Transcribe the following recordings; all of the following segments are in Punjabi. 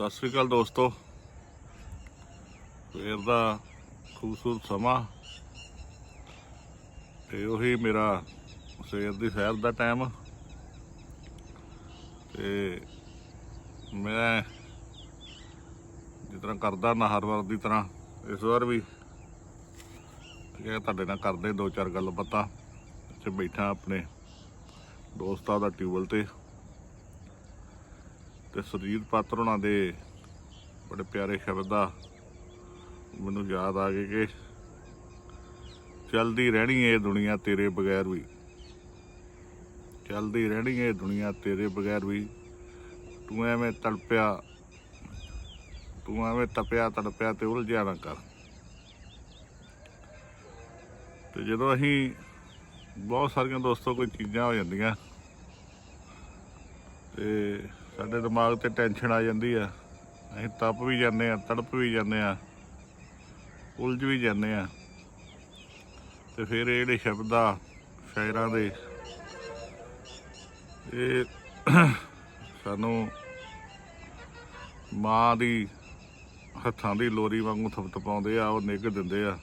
ਸਤਿ ਸ੍ਰੀ ਅਕਾਲ ਦੋਸਤੋ। ਸਵੇਰ ਦਾ ਖੂਬਸੂਰਤ ਸਮਾਂ। ਤੇ ਉਹੀ ਮੇਰਾ ਸਵੇਰ ਦੀ ਸੈਰ ਦਾ ਟਾਈਮ ਤੇ ਮੈਂ ਜਿਸ ਤਰ੍ਹਾਂ ਕਰਦਾ ਨਾ ਹਰ ਵਾਰ ਦੀ ਤਰ੍ਹਾਂ, ਇਸ ਵਾਰ ਵੀ ਇਹ ਤੁਹਾਡੇ ਨਾਲ ਕਰਦੇ ਦੋ ਚਾਰ ਗੱਲ ਬਾਤਾਂ ਇੱਥੇ ਬੈਠਾ ਆਪਣੇ ਦੋਸਤਾਂ ਦਾ ਟਿਊਬਲ ਤੇ। ਤੇ ਸੁਰਜੀਤ ਪਾਤਰ ਉਹਨਾਂ ਦੇ ਬੜੇ ਪਿਆਰੇ ਸ਼ਬਦ ਆ ਮੈਨੂੰ ਯਾਦ ਆ ਗਏ ਕਿ ਚਲਦੀ ਰਹਿਣੀ ਏ ਦੁਨੀਆ ਤੇਰੇ ਬਗੈਰ ਵੀ। ਚਲਦੀ ਰਹਿਣੀ ਏ ਦੁਨੀਆ ਤੇਰੇ ਬਗੈਰ ਵੀ। ਤੂੰ ਐਵੇਂ ਤੜਪਿਆ, ਤੂੰ ਐਵੇਂ ਤਪਿਆ ਤੜਪਿਆ ਤੇ ਉਲਝਿਆ ਨਾ ਕਰ। ਤੇ ਜਦੋਂ ਅਸੀਂ ਬਹੁਤ ਸਾਰੀਆਂ ਦੋਸਤੋ ਕੋਈ ਚੀਜ਼ਾਂ ਹੋ ਜਾਂਦੀਆਂ ਤੇ ਸਾਡੇ ਦਿਮਾਗ ਤੇ ਟੈਨਸ਼ਨ ਆ ਜਾਂਦੀ ਆ। ਅਸੀਂ ਤਪ ਵੀ ਜਾਂਦੇ ਆ, ਤੜਪ ਵੀ ਜਾਂਦੇ ਆ, ਉਲਝ ਵੀ ਜਾਂਦੇ ਆ। ਤੇ ਫਿਰ ਇਹ ਜਿਹੜੇ ਸ਼ਬਦ ਆ, ਸ਼ਾਇਰਾਂ ਦੇ, ਇਹ ਸਾਨੂੰ ਮਾਂ ਦੀ ਹੱਥਾਂ ਦੀ ਲੋਰੀ ਵਾਂਗੂ ਥਪਥਪਾਉਂਦੇ ਆ, ਉਹ ਨਿੱਘ ਦਿੰਦੇ ਆ।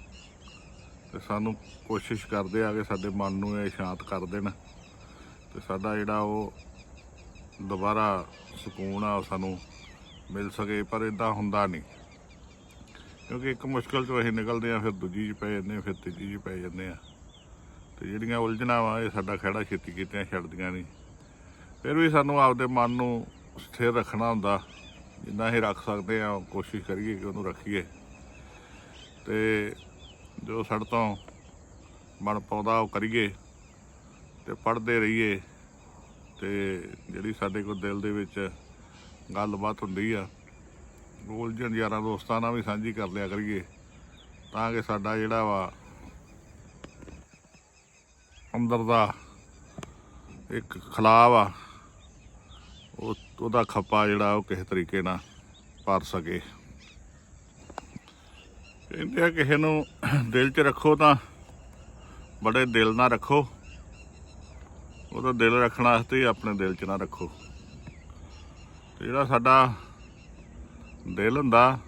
ਤੇ ਸਾਨੂੰ ਕੋਸ਼ਿਸ਼ ਕਰਦੇ ਆ ਕਿ ਸਾਡੇ ਮਨ ਨੂੰ ਇਹ ਸ਼ਾਂਤ ਕਰ ਦੇਣ। ਤੇ ਸਾਡਾ ਜਿਹੜਾ ਉਹ ਦੁਬਾਰਾ ਸਕੂਨ ਆ, ਉਹ ਸਾਨੂੰ ਮਿਲ ਸਕੇ, ਪਰ ਇਦਾਂ ਹੁੰਦਾ ਨਹੀਂ। ਕਿਉਂਕਿ ਇੱਕ ਮੁਸ਼ਕਲ 'ਚੋਂ ਅਸੀਂ ਨਿਕਲਦੇ ਆ ਫਿਰ ਦੂਜੀ 'ਚ ਪੈ ਜਾਂਦੇ ਆ ਫਿਰ ਤੀਜੀ 'ਚ ਪੈ ਜਾਂਦੇ ਆ ਤੇ ਜਿਹੜੀਆਂ ਉਲਝਣਾਂ ਵਾ, ਇਹ ਸਾਡਾ ਖਹਿੜਾ ਛੇਤੀ ਕੀਤੀਆਂ ਛੱਡਦੀਆਂ ਨਹੀਂ। ਫਿਰ ਵੀ ਸਾਨੂੰ ਆਪਦੇ ਮਨ ਨੂੰ ਸਥਿਰ ਰੱਖਣਾ ਹੁੰਦਾ। ਜਿੰਨਾ ਅਸੀਂ ਰੱਖ ਸਕਦੇ ਆ ਕੋਸ਼ਿਸ਼ ਕਰੀਏ ਕਿ ਉਹਨੂੰ ਰੱਖੀਏ। ਤੇ ਜੋ ਸਾਡੇ ਤੋਂ ਮਨ ਪਾਉਂਦਾ, ਉਹ ਕਰੀਏ। ਤੇ ਪੜ੍ਹਦੇ ਰਹੀਏ। ਤੇ ਜਿਹੜੀ ਸਾਡੇ ਕੋਲ ਦਿਲ ਦੇ ਵਿੱਚ ਗੱਲਬਾਤ ਹੁੰਦੀ ਆ ਉਹ ਉਲਝਣ ਯਾਰਾਂ ਦੋਸਤਾਂ ਨਾਲ ਵੀ ਸਾਂਝੀ ਕਰ ਲਿਆ ਕਰੀਏ, ਤਾਂ ਕਿ ਸਾਡਾ ਜਿਹੜਾ ਵਾ ਅੰਦਰ ਦਾ ਇੱਕ ਖਲਾਵ ਆ, ਉਹ, ਉਹਦਾ ਖੱਪਾ ਜਿਹੜਾ ਉਹ ਕਿਸੇ ਤਰੀਕੇ ਨਾਲ ਭਰ ਸਕੇ। ਕਹਿੰਦੇ ਆ ਕਿਸੇ ਨੂੰ ਦਿਲ 'ਚ ਰੱਖੋ ਤਾਂ ਬੜੇ ਦਿਲ ਨਾਲ ਰੱਖੋ। ਉਹਦਾ ਦਿਲ ਰੱਖਣ ਵਾਸਤੇ ਆਪਣੇ ਦਿਲ 'ਚ ਨਾ ਰੱਖੋ। ਤੇ ਜਿਹੜਾ ਸਾਡਾ ਦਿਲ ਹੁੰਦਾ,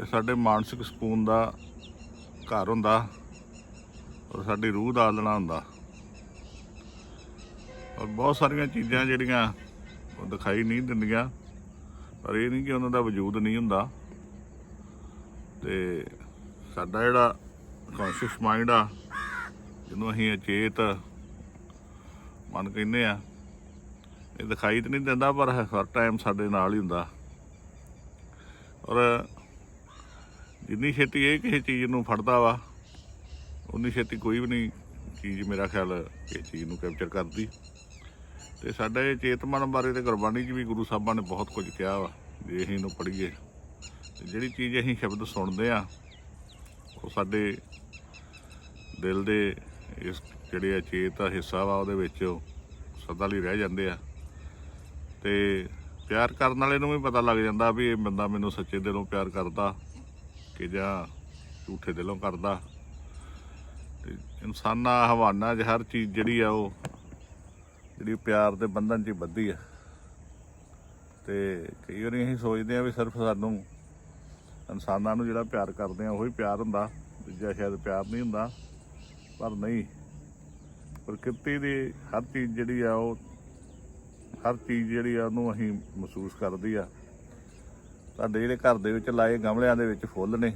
ਇਹ ਸਾਡੇ ਮਾਨਸਿਕ ਸਕੂਨ ਦਾ ਘਰ ਹੁੰਦਾ, ਔਰ ਸਾਡੀ ਰੂਹ ਦਾ ਆਲਣਾ ਹੁੰਦਾ। ਔਰ ਬਹੁਤ ਸਾਰੀਆਂ ਚੀਜ਼ਾਂ ਜਿਹੜੀਆਂ ਉਹ ਦਿਖਾਈ ਨਹੀਂ ਦਿੰਦੀਆਂ, ਪਰ ਇਹ ਨਹੀਂ ਕਿ ਉਹਨਾਂ ਦਾ ਵਜੂਦ ਨਹੀਂ ਹੁੰਦਾ। ਤੇ ਸਾਡਾ ਜਿਹੜਾ ਕੌਨਸ਼ੀਅਸ ਮਾਈਂਡ ਆ, ਜਿਹਨੂੰ ਅਸੀਂ ਅਚੇਤ ਮਨ ਕਹਿੰਦੇ ਆ। ਇਹ ਦਿਖਾਈ ਤਾਂ ਨਹੀਂ ਦਿੰਦਾ, ਪਰ ਹਰ ਟਾਈਮ ਸਾਡੇ ਨਾਲ ਹੀ ਹੁੰਦਾ। ਔਰ ਜਿੰਨੀ ਛੇਤੀ ਇਹ ਕਿਸੇ ਚੀਜ਼ ਨੂੰ ਫੜਦਾ ਵਾ, ਉਨੀ ਛੇਤੀ ਕੋਈ ਵੀ ਨਹੀਂ ਚੀਜ਼ ਮੇਰਾ ਖਿਆਲ ਇਹ ਚੀਜ਼ ਨੂੰ ਕੈਪਚਰ ਕਰਦੀ। ਤੇ ਸਾਡੇ ਇਹ ਚੇਤ ਮਨ ਬਾਰੇ ਤੇ ਗੁਰਬਾਣੀ 'ਚ ਵੀ ਗੁਰੂ ਸਾਹਿਬਾਂ ਨੇ ਬਹੁਤ ਕੁਝ ਕਿਹਾ ਵਾ ਜੇ ਅਸੀਂ ਇਹਨੂੰ ਪੜ੍ਹੀਏ। ਜਿਹੜੀ ਚੀਜ਼ ਅਸੀਂ ਸ਼ਬਦ ਸੁਣਦੇ ਆ, ਉਹ ਸਾਡੇ ਦਿਲ ਦੇ ਇਸ ਜਿਹੜੇ ਆ ਚੇਤ ਆ ਹਿੱਸਾ ਵਾ ਉਹਦੇ ਵਿੱਚ ਸਦਾ ਲਈ ਰਹਿ ਜਾਂਦੇ ਆ। ਤੇ ਪਿਆਰ ਕਰਨ ਵਾਲੇ ਨੂੰ ਵੀ ਪਤਾ ਲੱਗ ਜਾਂਦਾ ਵੀ ਇਹ ਬੰਦਾ ਮੈਨੂੰ ਸੱਚੇ ਦਿਲੋਂ ਪਿਆਰ ਕਰਦਾ ਕਿ ਜਾਂ ਝੂਠੇ ਦਿਲੋਂ ਕਰਦਾ। ਤੇ ਇਨਸਾਨਾਂ ਹਵਾਨਾ 'ਚ ਹਰ ਚੀਜ਼ ਜਿਹੜੀ ਆ ਉਹ ਜਿਹੜੀ ਪਿਆਰ ਦੇ ਬੰਧਨ 'ਚ ਹੀ ਬੱਧੀ ਆ। ਤੇ ਕਈ ਵਾਰੀ ਅਸੀਂ ਸੋਚਦੇ ਆ ਵੀ ਸਿਰਫ ਸਾਨੂੰ ਇਨਸਾਨਾਂ ਨੂੰ ਜਿਹੜਾ ਪਿਆਰ ਕਰਦੇ ਆ, ਉਹੀ ਪਿਆਰ ਹੁੰਦਾ। ਦੂਜਾ ਸ਼ਾਇਦ ਪਿਆਰ ਨਹੀਂ ਹੁੰਦਾ, ਪਰ ਨਹੀਂ। ਪ੍ਰਕਿਰਤੀ ਦੀ ਹਰ ਚੀਜ਼ ਜਿਹੜੀ ਆ ਉਹ, ਹਰ ਚੀਜ਼ ਜਿਹੜੀ ਆ ਉਹਨੂੰ ਅਸੀਂ ਮਹਿਸੂਸ ਕਰਦੀ ਆ। ਸਾਡੇ ਜਿਹੜੇ ਘਰ ਦੇ ਵਿੱਚ ਲਾਏ ਗਮਲਿਆਂ ਦੇ ਵਿੱਚ ਫੁੱਲ ਨੇ।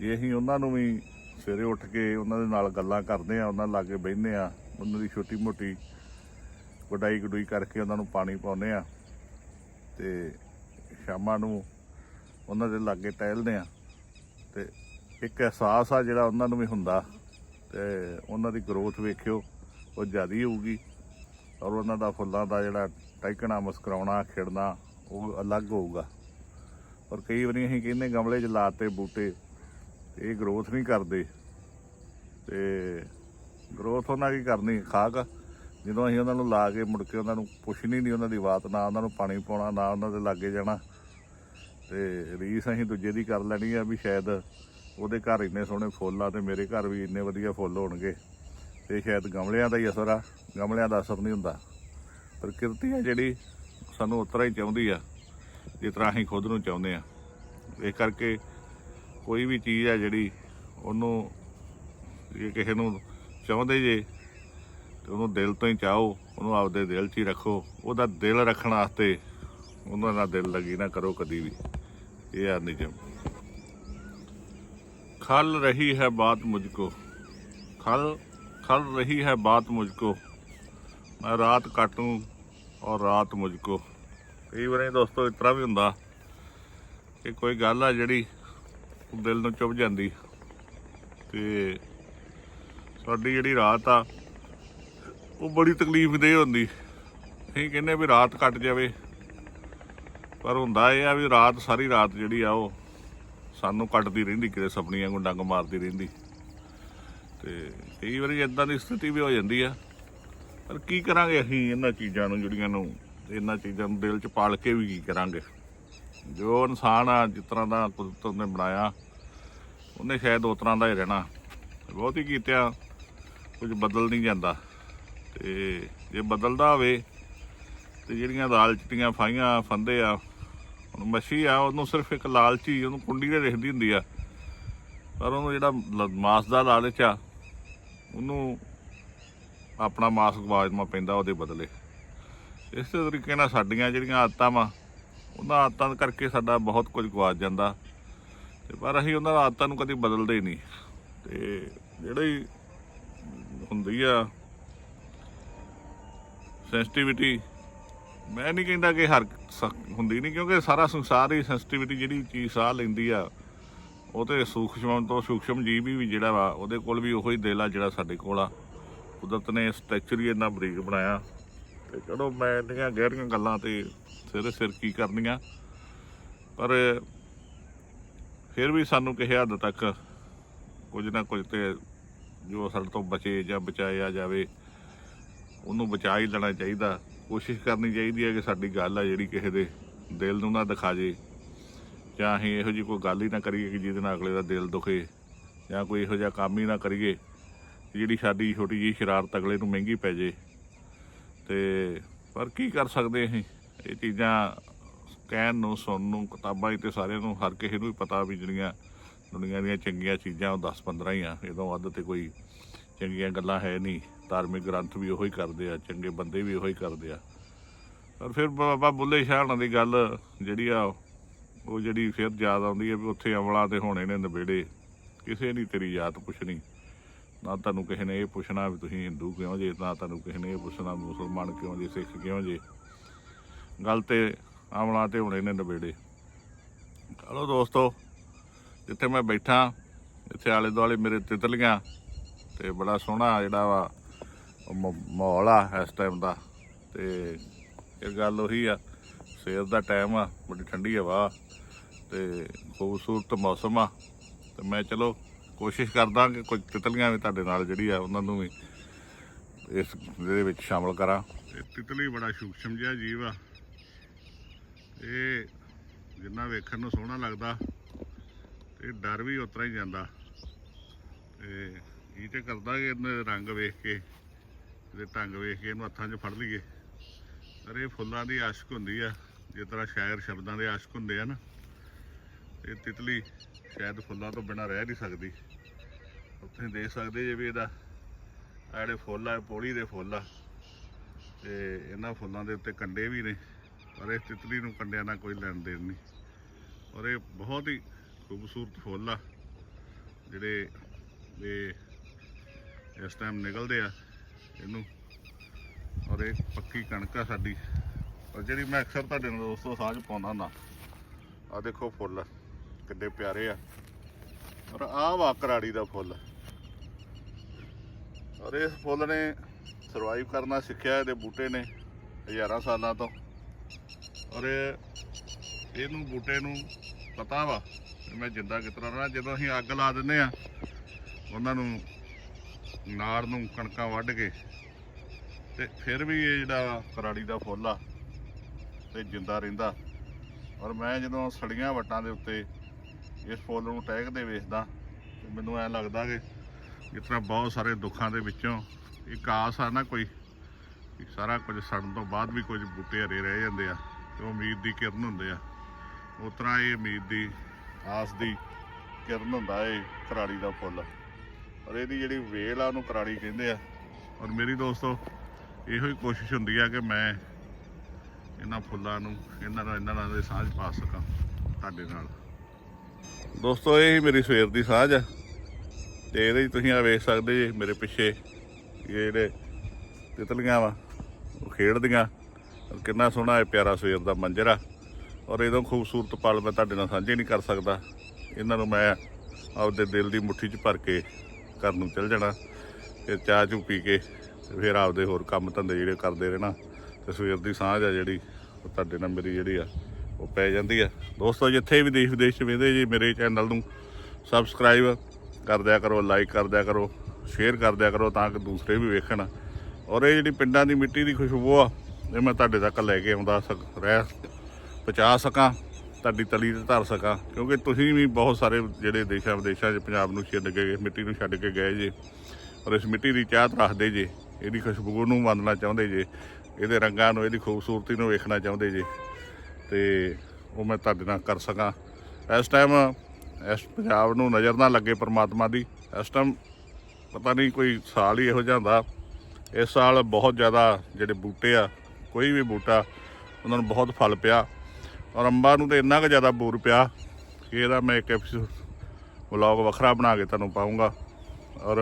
ਜੇ ਅਸੀਂ ਉਹਨਾਂ ਨੂੰ ਵੀ ਸਵੇਰੇ ਉੱਠ ਕੇ ਉਹਨਾਂ ਦੇ ਨਾਲ ਗੱਲਾਂ ਕਰਦੇ ਆ, ਉਹਨਾਂ ਲਾਗੇ ਬਹਿੰਦੇ ਆ, ਉਹਨਾਂ ਦੀ ਛੋਟੀ ਮੋਟੀ ਗੁਡਾਈ ਗੁਡੂਈ ਕਰਕੇ ਉਹਨਾਂ ਨੂੰ ਪਾਣੀ ਪਾਉਂਦੇ ਆ ਤੇ ਸ਼ਾਮਾਂ ਨੂੰ ਉਹਨਾਂ ਦੇ ਲਾਗੇ ਟਹਿਲਦੇ ਆ ਤੇ ਇੱਕ ਅਹਿਸਾਸ ਆ ਜਿਹੜਾ ਉਹਨਾਂ ਨੂੰ ਵੀ ਹੁੰਦਾ ਤੇ ਉਹਨਾਂ ਦੀ ਗਰੋਥ ਵੇਖਿਓ, ਉਹ ਜ਼ਿਆਦੀ ਹੋਊਗੀ। ਔਰ ਉਹਨਾਂ ਦਾ ਫੁੱਲਾਂ ਦਾ ਜਿਹੜਾ ਟਹਿਕਣਾ ਮੁਸਕਰਾਉਣਾ, ਖਿੜਨਾ, ਉਹ ਅਲੱਗ ਹੋਊਗਾ। ਔਰ ਕਈ ਵਾਰੀ ਅਸੀਂ ਕਹਿੰਦੇ ਗਮਲੇ 'ਚ ਲਾਤੇ ਬੂਟੇ, ਇਹ ਗਰੋਥ ਨਹੀਂ ਕਰਦੇ। ਤੇ ਗਰੋਥ ਉਹਨਾਂ ਕੀ ਕਰਨੀ? ਖਾਕ। ਜਦੋਂ ਅਸੀਂ ਉਹਨਾਂ ਨੂੰ ਲਾ ਕੇ ਮੁੜ ਕੇ ਉਹਨਾਂ ਨੂੰ ਪੁੱਛਣੀ ਨਹੀਂ ਉਹਨਾਂ ਦੀ ਬਾਤ, ਨਾ ਉਹਨਾਂ ਨੂੰ ਪਾਣੀ ਪਾਉਣਾ, ਨਾ ਉਹਨਾਂ ਦੇ ਲਾਗੇ ਜਾਣਾ। ਤੇ ਰੀਸ ਅਸੀਂ ਦੂਜੇ ਦੀ ਕਰ ਲੈਣੀ ਆ ਵੀ ਸ਼ਾਇਦ ਉਹਦੇ ਘਰ ਇੰਨੇ ਸੋਹਣੇ ਫੁੱਲ ਆ ਤੇ ਮੇਰੇ ਘਰ ਵੀ ਇੰਨੇ ਵਧੀਆ ਫੁੱਲ ਹੋਣਗੇ। ਤੇ ਸ਼ਾਇਦ ਗਮਲਿਆਂ ਦਾ ਹੀ ਅਸਰ ਆ। ਗਮਲਿਆਂ ਦਾ ਅਸਰ ਨਹੀਂ ਹੁੰਦਾ। ਪ੍ਰਕਿਰਤੀ ਆ ਜਿਹੜੀ ਸਾਨੂੰ ਉਤਰਾ ਹੀ ਚਾਹੁੰਦੀ ਆ, ਜਿਸ ਤਰ੍ਹਾਂ ਅਸੀਂ ਖੁਦ ਨੂੰ ਚਾਹੁੰਦੇ ਆ। ਇਸ ਕਰਕੇ ਕੋਈ ਵੀ ਚੀਜ਼ ਆ ਜਿਹੜੀ ਉਹਨੂੰ ਜੇ ਕਿਸੇ ਨੂੰ ਚਾਹੁੰਦੇ ਜੇ, ਤੇ ਉਹਨੂੰ ਦਿਲ ਤੋਂ ਹੀ ਚਾਹੋ, ਉਹਨੂੰ ਆਪਦੇ ਦਿਲ 'ਚ ਹੀ ਰੱਖੋ। ਉਹਦਾ ਦਿਲ ਰੱਖਣ ਵਾਸਤੇ ਉਹਨਾਂ ਨਾਲ ਦਿਲ ਲੱਗੀ ਨਾ ਕਰੋ ਕਦੀ ਵੀ। ਇਹ ਆ ਨਿਯਮ। खल रही है बात मुझको खल खल रही है बात मुझको मैं रात काटूं और ਰਾਤ ਮੁਝਕੋ ਕਈ ਵਾਰੀ ਦੋਸਤੋ ਇਸ ਤਰ੍ਹਾਂ ਵੀ ਹੁੰਦਾ ਕਿ ਕੋਈ ਗੱਲ ਆ ਜਿਹੜੀ ਉਹ ਦਿਲ ਨੂੰ ਚੁੱਭ ਜਾਂਦੀ ਤੇ ਸਾਡੀ ਜਿਹੜੀ ਰਾਤ ਆ ਉਹ ਬੜੀ ਤਕਲੀਫਦੇਹ ਹੁੰਦੀ ਅਸੀਂ ਕਹਿੰਦੇ ਵੀ ਰਾਤ ਕੱਟ ਜਾਵੇ ਪਰ ਹੁੰਦਾ ਇਹ ਆ ਵੀ ਰਾਤ ਸਾਰੀ ਰਾਤ ਜਿਹੜੀ ਆ ਉਹ ਸਾਨੂੰ ਕੱਟਦੀ ਰਹਿੰਦੀ, ਕਿਤੇ ਸੁਪਨੀਆਂ ਨੂੰ ਡੰਗ ਮਾਰਦੀ ਰਹਿੰਦੀ। ਤੇ ਕਈ ਵਾਰੀ ਇਦਾਂ ਦੀ ਸਥਿਤੀ ਵੀ ਹੋ ਜਾਂਦੀ ਆ। ਪਰ ਕੀ ਕਰਾਂਗੇ ਅਸੀਂ ਇਹਨਾਂ ਚੀਜ਼ਾਂ ਨੂੰ, ਜਿਹੜੀਆਂ ਨੂੰ, ਇਹਨਾਂ ਚੀਜ਼ਾਂ ਨੂੰ ਦਿਲ 'ਚ ਪਾਲ ਕੇ ਵੀ ਕੀ ਕਰਾਂਗੇ? ਜੋ ਇਨਸਾਨ ਆ, ਜਿਸ ਤਰ੍ਹਾਂ ਦਾ ਕੁਦਰਤ ਨੇ ਬਣਾਇਆ, ਉਹਨੇ ਸ਼ਾਇਦ ਉਸ ਤਰ੍ਹਾਂ ਦਾ ਹੀ ਰਹਿਣਾ। ਬਹੁਤ ਹੀ ਕੀਤਿਆਂ ਕੁਝ ਬਦਲ ਨਹੀਂ ਜਾਂਦਾ। ਤੇ ਜੇ ਬਦਲਦਾ ਹੋਵੇ, ਤੇ ਜਿਹੜੀਆਂ ਦਾਲ ਚਿੱਟੀਆਂ ਫਾਈਆਂ, ਫੰਦੇ ਆ ਮੱਛੀ ਆ, ਉਹਨੂੰ ਸਿਰਫ ਇੱਕ ਲਾਲਚੀ ਉਹਨੂੰ ਕੁੰਡੀ ਦੇ ਦਿਖਦੀ ਹੁੰਦੀ ਆ। ਪਰ ਉਹਨੂੰ ਜਿਹੜਾ ਲ- ਮਾਸ ਦਾ ਲਾਲਚ ਆ, ਉਹਨੂੰ ਆਪਣਾ ਮਾਸ ਗਵਾਜਮਾ ਪੈਂਦਾ ਉਹਦੇ ਬਦਲੇ। ਇਸੇ ਤਰੀਕੇ ਨਾਲ ਸਾਡੀਆਂ ਜਿਹੜੀਆਂ ਆਦਤਾਂ ਵਾ, ਉਹਨਾਂ ਆਦਤਾਂ ਕਰਕੇ ਸਾਡਾ ਬਹੁਤ ਕੁਝ ਗਵਾਚ ਜਾਂਦਾ। ਤੇ ਪਰ ਅਸੀਂ ਉਹਨਾਂ ਆਦਤਾਂ ਨੂੰ ਕਦੀ ਬਦਲਦੇ ਹੀ ਨਹੀਂ ਤੇ ਜਿਹੜੀ ਹੁੰਦੀ ਆ ਸੈਂਸਿਟੀਵਿਟੀ ਮੈਂ ਨਹੀਂ ਕਹਿੰਦਾ ਕਿ ਹਰ ਸ- ਹੁੰਦੀ ਨਹੀਂ, ਕਿਉਂਕਿ ਸਾਰਾ ਸੰਸਾਰ ਹੀ ਸੈਂਸਿਟੀਵਿਟੀ ਜਿਹੜੀ ਚੀਜ਼ ਸਾਹ ਲੈਂਦੀ ਆ, ਉਹ ਤੇ ਸੂਖਸ਼ਮ ਤੋਂ ਸੂਖਸ਼ਮ ਜੀਵ ਵੀ ਜਿਹੜਾ ਵਾ, ਉਹਦੇ ਕੋਲ ਵੀ ਉਹੀ ਦਿਲ ਆ ਜਿਹੜਾ ਸਾਡੇ ਕੋਲ ਆ। ਕੁਦਰਤ ਨੇ ਸਟ੍ਰਕਚਰ ਹੀ ਇੰਨਾ ਬਰੀਕ ਬਣਾਇਆ। ਤੇ ਚਲੋ ਮੈਂ ਇੰਨੀਆਂ ਗਹਿਰੀਆਂ ਗੱਲਾਂ ਤੇ ਸਿਰ ਸਿਰ ਕੀ ਕਰਨੀਆਂ। ਪਰ ਫਿਰ ਵੀ ਸਾਨੂੰ ਕਿਸੇ ਹੱਦ ਤੱਕ ਕੁਝ ਨਾ ਕੁਝ ਤੇ ਜੋ ਸਾਡੇ ਤੋਂ ਬਚੇ ਜਾਂ ਬਚਾਇਆ ਜਾਵੇ, ਉਹਨੂੰ ਬਚਾ ਹੀ ਲੈਣਾ ਚਾਹੀਦਾ। ਕੋਸ਼ਿਸ਼ ਕਰਨੀ ਚਾਹੀਦੀ ਹੈ ਕਿ ਸਾਡੀ ਗੱਲ ਆ ਜਿਹੜੀ ਕਿਸੇ ਦੇ ਦਿਲ ਨੂੰ ਨਾ ਦਿਖਾ ਜੇ। ਜਾਂ ਅਸੀਂ ਇਹੋ ਜਿਹੀ ਕੋਈ ਗੱਲ ਹੀ ਨਾ ਕਰੀਏ ਕਿ ਜਿਹਦੇ ਨਾਲ ਅਗਲੇ ਦਾ ਦਿਲ ਦੁਖੇ। ਜਾਂ ਕੋਈ ਇਹੋ ਜਿਹਾ ਕੰਮ ਹੀ ਨਾ ਕਰੀਏ ਜਿਹੜੀ ਸਾਡੀ ਛੋਟੀ ਜਿਹੀ ਸ਼ਰਾਰਤ ਅਗਲੇ ਨੂੰ ਮਹਿੰਗੀ ਪੈ ਜੇ। ਤੇ ਪਰ ਕੀ ਕਰ ਸਕਦੇ ਅਸੀਂ? ਇਹ ਚੀਜ਼ਾਂ ਕਹਿਣ ਨੂੰ, ਸੁਣਨ ਨੂੰ, ਕਿਤਾਬਾਂ 'ਚ ਤੇ ਸਾਰਿਆਂ ਨੂੰ ਹਰ ਕਿਸੇ ਨੂੰ ਹੀ ਪਤਾ ਵੀ ਜਿਹੜੀਆਂ ਦੁਨੀਆ ਦੀਆਂ ਚੰਗੀਆਂ ਚੀਜ਼ਾਂ ਉਹ 10-15 ਹੀ ਆ। ਇਹਦੋਂ ਵੱਧ ਤੇ ਕੋਈ ਚੰਗੀਆਂ ਗੱਲਾਂ ਹੈ ਨਹੀਂ। ਧਾਰਮਿਕ ਗ੍ਰੰਥ ਵੀ ਉਹੀ ਕਰਦੇ ਆ, ਚੰਗੇ ਬੰਦੇ ਵੀ ਉਹੀ ਕਰਦੇ ਆ। ਪਰ ਫਿਰ ਬਾਬਾ ਬੁੱਲੇ ਸ਼ਾਹ ਹੋਣਾ ਦੀ ਗੱਲ ਜਿਹੜੀ ਆ, ਉਹ ਜਿਹੜੀ ਫਿਰ ਯਾਦ ਆਉਂਦੀ ਹੈ ਵੀ ਉੱਥੇ ਅਮਲਾ ਤੇ ਹੋਣੇ ਨੇ ਨਵੇੜੇ ਕਿਸੇ ਨਹੀਂ ਤੇਰੀ ਯਾਦ ਪੁੱਛਣੀ। ਨਾ ਤੁਹਾਨੂੰ ਕਿਸੇ ਨੇ ਇਹ ਪੁੱਛਣਾ ਵੀ ਤੁਸੀਂ ਹਿੰਦੂ ਕਿਉਂ ਜੇ, ਨਾ ਤੁਹਾਨੂੰ ਕਿਸੇ ਨੇ ਇਹ ਪੁੱਛਣਾ ਮੁਸਲਮਾਨ ਕਿਉਂ ਜੇ, ਸਿੱਖ ਕਿਉਂ ਜੇ। ਗੱਲ ਤੇ ਅਮਲਾ ਤੇ ਹੋਣੇ ਨੇ ਨਵੇੜੇ ਚਲੋ ਦੋਸਤੋ, ਜਿੱਥੇ ਮੈਂ ਬੈਠਾ, ਇੱਥੇ ਆਲੇ ਦੁਆਲੇ ਮੇਰੇ ਤਿਤਲੀਆਂ, ਤੇ ਬੜਾ ਸੋਹਣਾ ਜਿਹੜਾ ਵਾ ਮਾਹੌਲ ਆ ਇਸ ਟਾਈਮ ਦਾ। ਤੇ ਇਹ ਗੱਲ ਉਹੀ ਆ, ਸਵੇਰ ਦਾ ਟਾਈਮ ਆ, ਬੜੀ ਠੰਡੀ ਹਵਾ ਤੇ ਖੂਬਸੂਰਤ ਮੌਸਮ ਆ। ਤੇ ਮੈਂ ਚਲੋ ਕੋਸ਼ਿਸ਼ ਕਰਦਾ ਕਿ ਕੁਝ ਤਿਤਲੀਆਂ ਵੀ ਤੁਹਾਡੇ ਨਾਲ ਜਿਹੜੀ ਆ, ਉਹਨਾਂ ਨੂੰ ਵੀ ਇਸ ਦੇ ਵਿੱਚ ਸ਼ਾਮਲ ਕਰਾਂ। ਇਹ ਤਿਤਲੀ ਬੜਾ ਸੂਖਸ਼ਮ ਜਿਹਾ ਜੀਵ ਆ। ਇਹ ਜਿੰਨਾ ਵੇਖਣ ਨੂੰ ਸੋਹਣਾ ਲੱਗਦਾ, ਤੇ ਡਰ ਵੀ ਉਤਰਾ ਹੀ ਜਾਂਦਾ। ਤੇ ਇਹ ਤੇ ਕਰਦਾ ਕਿ ਇਹਨੇ ਰੰਗ ਵੇਖ ਕੇ ਇਹਦੇ ਢੰਗ ਵੇਖ ਕੇ ਇਹਨੂੰ ਹੱਥਾਂ 'ਚ ਫੜ ਲਈਏ। ਪਰ ਇਹ ਫੁੱਲਾਂ ਦੀ ਆਸ਼ਕ ਹੁੰਦੀ ਆ, ਜਿਸ ਤਰ੍ਹਾਂ ਸ਼ਾਇਰ ਸ਼ਬਦਾਂ ਦੇ ਆਸ਼ਕ ਹੁੰਦੇ ਆ ਨਾ, ਇਹ ਤਿਤਲੀ ਸ਼ਾਇਦ ਫੁੱਲਾਂ ਤੋਂ ਬਿਨਾਂ ਰਹਿ ਨਹੀਂ ਸਕਦੀ। ਉੱਥੇ ਦੇਖ ਸਕਦੇ ਜੇ ਵੀ ਇਹਦਾ ਆਹ ਜਿਹੜੇ ਫੁੱਲ ਆ, ਇਹ ਦੇ ਫੁੱਲ ਆ, ਤੇ ਇਹਨਾਂ ਫੁੱਲਾਂ ਦੇ ਉੱਤੇ ਕੰਡੇ ਵੀ ਨੇ, ਪਰ ਇਸ ਤਿਤਲੀ ਨੂੰ ਕੰਡਿਆਂ ਨਾਲ ਕੋਈ ਲੈਣ ਦੇਣ ਨਹੀਂ। ਔਰ ਇਹ ਬਹੁਤ ਹੀ ਖੂਬਸੂਰਤ ਫੁੱਲ ਆ, ਜਿਹੜੇ ਇਹ ਇਸ ਟਾਈਮ ਨਿਕਲਦੇ ਆ। ਇਹਨੂੰ। ਔਰ ਇਹ ਪੱਕੀ ਕਣਕ ਆ ਸਾਡੀ। ਔਰ ਜਿਹੜੀ ਮੈਂ ਅਕਸਰ ਤੁਹਾਡੇ ਨਾਲ ਦੋਸਤੋ ਸਾਂਝ ਪਾਉਂਦਾ ਹੁੰਦਾ। ਆ ਦੇਖੋ ਫੁੱਲ, ਕਿੱਡੇ ਪਿਆਰੇ ਆ। ਔਰ ਆਹ ਵਾ ਕਰਾੜੀ ਦਾ ਫੁੱਲ। ਔਰ ਇਸ ਫੁੱਲ ਨੇ ਸਰਵਾਈਵ ਕਰਨਾ ਸਿੱਖਿਆ ਇਹਦੇ ਬੂਟੇ ਨੇ ਹਜ਼ਾਰਾਂ ਸਾਲਾਂ ਤੋਂ। ਔਰ ਇਹ- ਇਹਨੂੰ ਬੂਟੇ ਨੂੰ ਪਤਾ ਵਾ ਵੀ ਮੈਂ ਜਿੰਦਾ ਕਿਸ ਤਰ੍ਹਾਂ ਰਹਿਣਾ। ਜਦੋਂ ਅਸੀਂ ਅੱਗ ਲਾ ਦਿੰਦੇ ਆ, ਉਹਨਾਂ ਨੂੰ ਨਾੜ ਨੂੰ ਕਣਕਾਂ ਵੱਢ ਕੇ ਤੇ ਫਿਰ ਵੀ ਇਹ ਜਿਹੜਾ ਕਰਾੜੀ ਦਾ ਫੁੱਲ ਆ ਤੇ ਜਿੰਦਾ ਰਹਿੰਦਾ। ਔਰ ਮੈਂ ਜਦੋਂ ਸੜੀਆਂ ਵੱਟਾਂ ਦੇ ਉੱਤੇ ਇਸ ਫੁੱਲ ਨੂੰ ਟਹਿਕਦੇ ਵੇਖਦਾ, ਤੇ ਮੈਨੂੰ ਐ ਲੱਗਦਾ ਕਿ ਜਿਸ ਤਰ੍ਹਾਂ ਬਹੁਤ ਸਾਰੇ ਦੁੱਖਾਂ ਦੇ ਵਿੱਚੋਂ ਇੱਕ ਆਸ ਆ ਨਾ ਕੋਈ ਸਾਰਾ ਕੁਝ ਸੜਨ ਤੋਂ ਬਾਅਦ ਵੀ ਕੁਝ ਬੂਟੇ ਹਰੇ ਰਹਿ ਜਾਂਦੇ ਆ ਤੇ ਉਹ ਉਮੀਦ ਦੀ ਕਿਰਨ ਹੁੰਦੇ ਆ। ਉਸ ਤਰ੍ਹਾਂ ਇਹ ਉਮੀਦ ਦੀ, ਆਸ ਦੀ ਕਿਰਨ ਹੁੰਦਾ ਇਹ ਕਰਾੜੀ ਦਾ ਫੁੱਲ। ਔਰ ਇਹਦੀ ਜਿਹੜੀ ਵੇਲ ਆ ਉਹਨੂੰ ਕਰਾੜੀ ਕਹਿੰਦੇ ਆ। ਔਰ ਮੇਰੀ ਦੋਸਤੋ, ਇਹੋ ਹੀ ਕੋਸ਼ਿਸ਼ ਹੁੰਦੀ ਆ ਕਿ ਮੈਂ ਇਹਨਾਂ ਫੁੱਲਾਂ ਨੂੰ, ਇਹਨਾਂ ਨਾਲ ਇਹਨਾਂ ਨਾਲ ਸਾਂਝ ਪਾ ਸਕਾਂ ਤੁਹਾਡੇ ਨਾਲ। ਦੋਸਤੋ, ਇਹ ਹੀ ਮੇਰੀ ਸਵੇਰ ਦੀ ਸਾਂਝ ਆ। ਤੇ ਇਹਦੇ 'ਚ ਤੁਸੀਂ ਆ ਵੇਖ ਸਕਦੇ ਜੇ ਮੇਰੇ ਪਿੱਛੇ ਇਹ ਜਿਹੜੇ ਤਿਤਲੀਆਂ ਵਾ, ਉਹ ਖੇਡਦੀਆਂ। ਕਿੰਨਾ ਸੋਹਣਾ ਇਹ ਪਿਆਰਾ ਸਵੇਰ ਦਾ ਮੰਜ਼ਰ ਆ। ਔਰ ਇਹਦੋਂ ਖੂਬਸੂਰਤ ਪਲ ਮੈਂ ਤੁਹਾਡੇ ਨਾਲ ਸਾਂਝੇ ਨਹੀਂ ਕਰ ਸਕਦਾ। ਇਹਨਾਂ ਨੂੰ ਮੈਂ ਆਪਦੇ ਦਿਲ ਦੀ ਮੁੱਠੀ 'ਚ ਭਰ ਕੇ ਘਰ ਨੂੰ ਚਲ ਜਾਣਾ ਫਿਰ ਚਾਹ ਚੂ ਪੀ ਕੇ ਤੇ ਫਿਰ ਆਪਦੇ ਹੋਰ ਕੰਮ ਧੰਦੇ ਜਿਹੜੇ ਕਰਦੇ ਰਹਿਣਾ ਤੇ ਸਵੇਰ ਦੀ ਸਾਂਝ ਆ ਜਿਹੜੀ, ਉਹ ਤੁਹਾਡੇ ਨਾਲ ਮੇਰੀ ਜਿਹੜੀ ਆ, ਉਹ ਪੈ ਜਾਂਦੀ ਆ। ਦੋਸਤੋ, ਜਿੱਥੇ ਵੀ ਦੇਸ਼ ਵਿਦੇਸ਼ ਚ ਵੇਖਦੇ ਜੀ ਮੇਰੇ ਚੈਨਲ ਨੂੰ ਸਬਸਕ੍ਰਾਈਬ ਕਰ ਦਿਆ ਕਰੋ ਲਾਈਕ ਕਰ ਦਿਆ ਕਰੋ ਸ਼ੇਅਰ ਕਰ ਦਿਆ ਕਰੋ ਤਾਂ ਕਿ ਦੂਸਰੇ ਵੀ ਵੇਖਣ। ਔਰ ਇਹ ਜਿਹੜੀ ਪਿੰਡਾਂ ਦੀ ਮਿੱਟੀ ਦੀ ਖੁਸ਼ਬੂ ਆ, ਇਹ ਮੈਂ ਤੁਹਾਡੇ ਤੱਕ ਲੈ ਕੇ ਆਉਂਦਾ ਸਕ, ਰਹਿ ਪਹੁੰਚਾ ਸਕਾਂ। ਤੁਹਾਡੀ ਤਲੀ ਤੇ ਧਰ ਸਕਾਂ, ਕਿਉਂਕਿ ਤੁਸੀਂ ਵੀ ਬਹੁਤ ਸਾਰੇ ਜਿਹੜੇ ਦੇਸ਼ਾਂ ਵਿਦੇਸ਼ਾਂ 'ਚ ਪੰਜਾਬ ਨੂੰ ਛੱਡ ਕੇ ਮਿੱਟੀ ਨੂੰ ਛੱਡ ਕੇ ਗਏ ਜੇ, ਔਰ ਇਸ ਮਿੱਟੀ ਦੀ ਚਾਹਤ ਰੱਖਦੇ ਜੇ, ਇਹਦੀ ਖੁਸ਼ਬੂ ਨੂੰ ਮੰਨਣਾ ਚਾਹੁੰਦੇ ਜੇ, ਇਹਦੇ ਰੰਗਾਂ ਨੂੰ, ਇਹਦੀ ਖੂਬਸੂਰਤੀ ਨੂੰ ਵੇਖਣਾ ਚਾਹੁੰਦੇ ਜੇ, ਤੇ ਉਹ ਮੈਂ ਤੁਹਾਡੇ ਨਾਲ ਕਰ ਸਕਾਂ। ਇਸ ਟਾਈਮ ਇਸ ਪੰਜਾਬ ਨੂੰ ਨਜ਼ਰ ਨਾ ਲੱਗੇ ਪਰਮਾਤਮਾ ਦੀ। ਇਸ ਟਾਈਮ ਪਤਾ ਨਹੀਂ ਕੋਈ ਸਾਲ ਹੀ ਇਹੋ ਜਿਹਾ ਹੁੰਦਾ। ਇਸ ਸਾਲ ਬਹੁਤ ਜ਼ਿਆਦਾ ਜਿਹੜੇ ਬੂਟੇ ਆ, ਕੋਈ ਵੀ ਬੂਟਾ, ਉਹਨਾਂ ਨੂੰ ਬਹੁਤ ਫਲ ਪਿਆ। ਔਰ ਅੰਬਾਂ ਨੂੰ ਤੇ ਇੰਨਾ ਕੁ ਜ਼ਿਆਦਾ ਬੂਰ ਪਿਆ ਕਿ ਇਹਦਾ ਮੈਂ ਇੱਕ ਐਪੀਸੋਡ ਵਲੌਗ ਵੱਖਰਾ ਬਣਾ ਕੇ ਤੁਹਾਨੂੰ ਪਾਉਂਗਾ। ਔਰ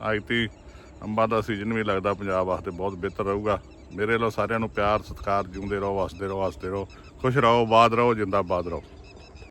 ਆਈਤੀ ਅੰਬਾਂ ਦਾ ਸੀਜ਼ਨ ਵੀ ਲੱਗਦਾ ਪੰਜਾਬ ਵਾਸਤੇ ਬਹੁਤ ਬਿਹਤਰ ਰਹੂਗਾ। ਮੇਰੇ ਵੱਲੋਂ ਸਾਰਿਆਂ ਨੂੰ ਪਿਆਰ, ਸਤਿਕਾਰ, ਜਿਉਂਦੇ ਰਹੋ ਵਸਦੇ ਰਹੋ ਵਸਦੇ ਰਹੋ, ਖੁਸ਼ ਰਹੋ ਬਾਦ ਰਹੋ, ਜਿੰਦਾਬਾਦ ਰਹੋ।